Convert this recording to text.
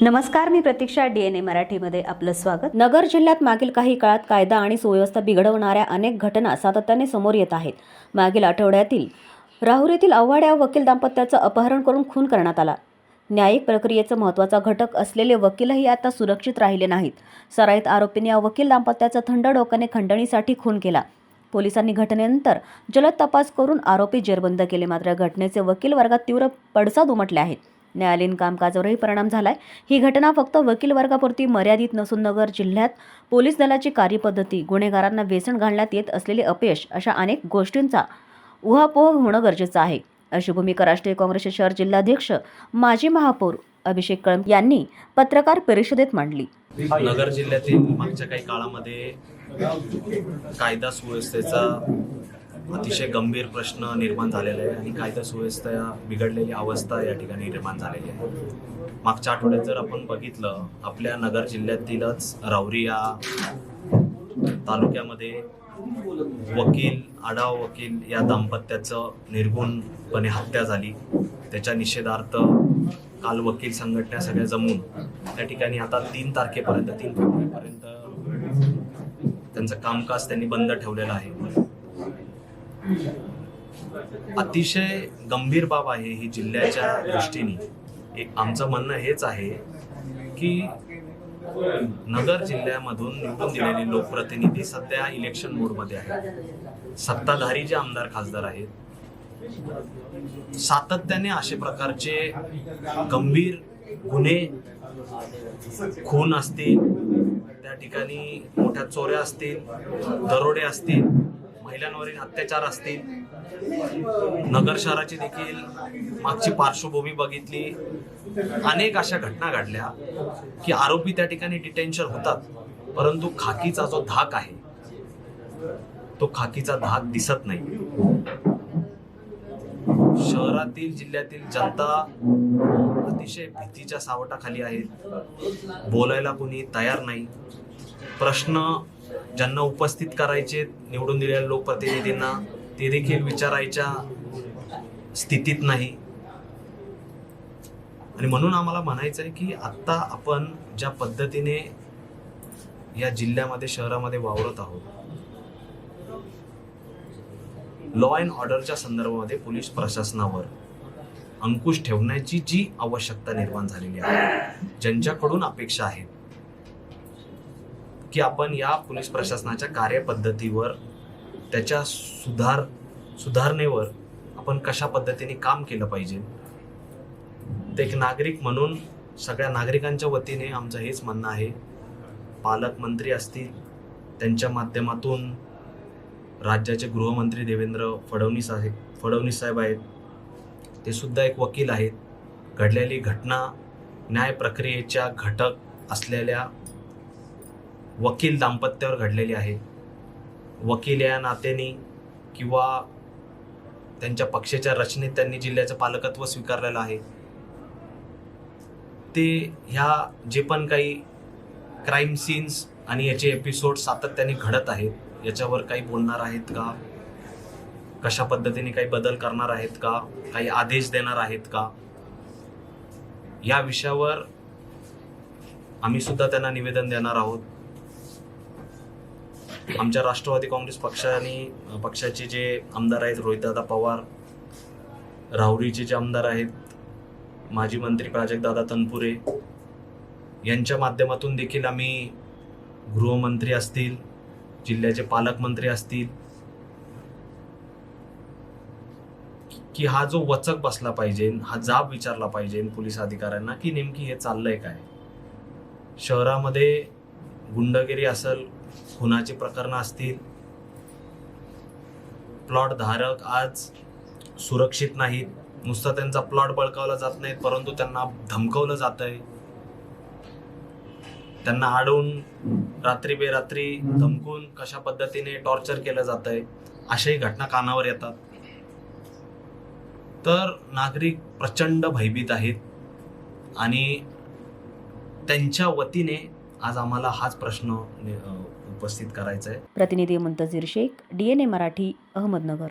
नमस्कार मी प्रतीक्षा डीएनए मराठीमध्ये आपलं स्वागत. नगर जिल्ह्यात मागील काही काळात कायदा आणि सुव्यवस्था बिघडवणाऱ्या अनेक घटना सातत्याने समोर येत आहेत. मागील आठवड्यातील राहुरीतील आव्हाड या वकील दाम्पत्याचं अपहरण करून खून करण्यात आला. न्यायिक प्रक्रियेचा महत्त्वाचा घटक असलेले वकीलही आता सुरक्षित राहिले नाहीत. सराईत आरोपींनी या वकील दाम्पत्याचा थंड डोक्याने खंडणीसाठी खून केला. पोलिसांनी घटनेनंतर जलद तपास करून आरोपी जेरबंद केले. मात्र घटनेचे वकील वर्गात तीव्र पडसाद उमटले आहेत. न्यायालयीन कामकाजावरही परिणाम झालाय. ही घटना फक्त वकील वर्गापुरती मर्यादित नसून नगर जिल्ह्यात पोलीस दलाची कार्यपद्धती गुन्हेगारांना वेसण घालण्यात येत असलेले अपयश अशा अनेक गोष्टींचा उहापोह होणं गरजेचं आहे. अशी भूमिका राष्ट्रीय काँग्रेसचे शहर जिल्हाध्यक्ष माजी महापौर अभिषेक कळम यांनी पत्रकार परिषदेत मांडली. नगर जिल्ह्यातील मागच्या काही काळामध्ये कायदा सुव्यवस्थेचा अतिशय गंभीर प्रश्न निर्माण झालेला आहे आणि कायदा सुव्यवस्था बिघडलेली अवस्था या ठिकाणी निर्माण झालेली आहे. मागच्या आठवड्यात जर आपण बघितलं आपल्या नगर जिल्ह्यातीलच राहुरी या तालुक्यामध्ये वकील आडाव वकील या दाम्पत्याचं निर्गुणपणे हत्या झाली. त्याच्या निषेधार्थ काल वकील संघटना सगळ्या जमून त्या ठिकाणी आता तीन तारखेपर्यंत तीन फेब्रुवारीपर्यंत त्यांचं कामकाज त्यांनी बंद ठेवलेलं आहे. अतिशय गंभीर बाब आहे ही जिल्ह्याच्या दृष्टीने. एक आमचं म्हणणं हेच आहे की नगर जिल्ह्यामधून निवडून दिलेले लोकप्रतिनिधी सध्या इलेक्शन मोडमध्ये आहेत. सत्ताधारी जे आमदार खासदार आहेत सातत्याने असे प्रकारचे गंभीर गुन्हे खून असतील त्या ठिकाणी मोठ्या चोऱ्या असतील दरोडे असतील महिलांवरील अत्याचार असतील. नगर शहराची देखील मागची पार्श्वभूमी बघितली. अनेक अशा घटना घडल्या की आरोपी त्या ठिकाणी डिटेन्शन होतात. परंतु खाकीचा जो धाक आहे तो खाकीचा धाक दिसत नाही. शहरातील जिल्ह्यातील जनता अतिशय भीतीच्या सावटाखाली आहेत. बोलायला कोणी तयार नाही. प्रश्न ज्यांना उपस्थित करायचे निवडून दिलेल्या लोकप्रतिनिधींना ते देखील विचारायच्या स्थितीत नाही. आणि म्हणून आम्हाला म्हणायचं आहे की आत्ता आपण ज्या पद्धतीने या जिल्ह्यामध्ये शहरामध्ये वावरत आहोत लॉ अँड ऑर्डरच्या संदर्भामध्ये पोलीस प्रशासनावर अंकुश ठेवण्याची जी आवश्यकता निर्माण झालेली आहे ज्यांच्याकडून अपेक्षा आहे की आपण या पोलीस प्रशासनाच्या कार्यपद्धतीवर त्याच्या सुधार सुधारणेवर आपण कशा पद्धतीने काम केलं पाहिजे. ते एक नागरिक म्हणून सगळ्या नागरिकांच्या वतीने आमचं हेच म्हणणं आहे. पालकमंत्री असतील त्यांच्या माध्यमातून राज्याचे गृहमंत्री देवेंद्र फडणवीस आहे फडणवीस साहेब आहेत ते सुद्धा एक वकील आहेत. घडलेली घटना न्याय प्रक्रियेच्या घटक असलेल्या वकील दाम्पत्यावर घडलेली आहे. वकील या नात्याने किंवा त्यांच्या पक्षाच्या रचनेत त्यांनी जिल्ह्याचं पालकत्व स्वीकारलेलं आहे. ते ह्या जे पण काही क्राईम सीन्स आणि याचे एपिसोड सातत्याने घडत आहेत याच्यावर काही बोलणार आहेत का? कशा पद्धतीने काही बदल करणार आहेत का? काही आदेश देणार आहेत का? या विषयावर आम्ही सुद्धा त्यांना निवेदन देणार आहोत. आमच्या राष्ट्रवादी काँग्रेस पक्षाने पक्षाचे जे आमदार आहेत रोहितदादा पवार राहुरीचे जे आमदार आहेत माजी मंत्री प्राजक्तदादा तनपुरे यांच्या माध्यमातून देखील आम्ही गृहमंत्री असतील जिल्ह्याचे पालकमंत्री असतील की हा जो वचक बसला पाहिजे हा जाब विचारला पाहिजे पोलीस अधिकाऱ्यांना की नेमकी हे चाललंय काय? शहरामध्ये गुंडगिरी असेल खुनाची प्रकरणं असतील प्लॉट धारक आज सुरक्षित नाहीत नुसतं त्यांचा प्लॉट बळकावला जात नाही परंतु त्यांना धमकवलं जात आहे त्यांना अडवून रात्री बेरात्री धमकून कशा पद्धतीने टॉर्चर केलं जात आहे अशाही घटना कानावर येतात. तर नागरिक प्रचंड भयभीत आहेत आणि त्यांच्या वतीने आज आम्हाला हाच प्रश्न उपस्थित करायचा आहे प्रतिनिधी मुंतजीर शेख डीएनए मराठी अहमदनगर.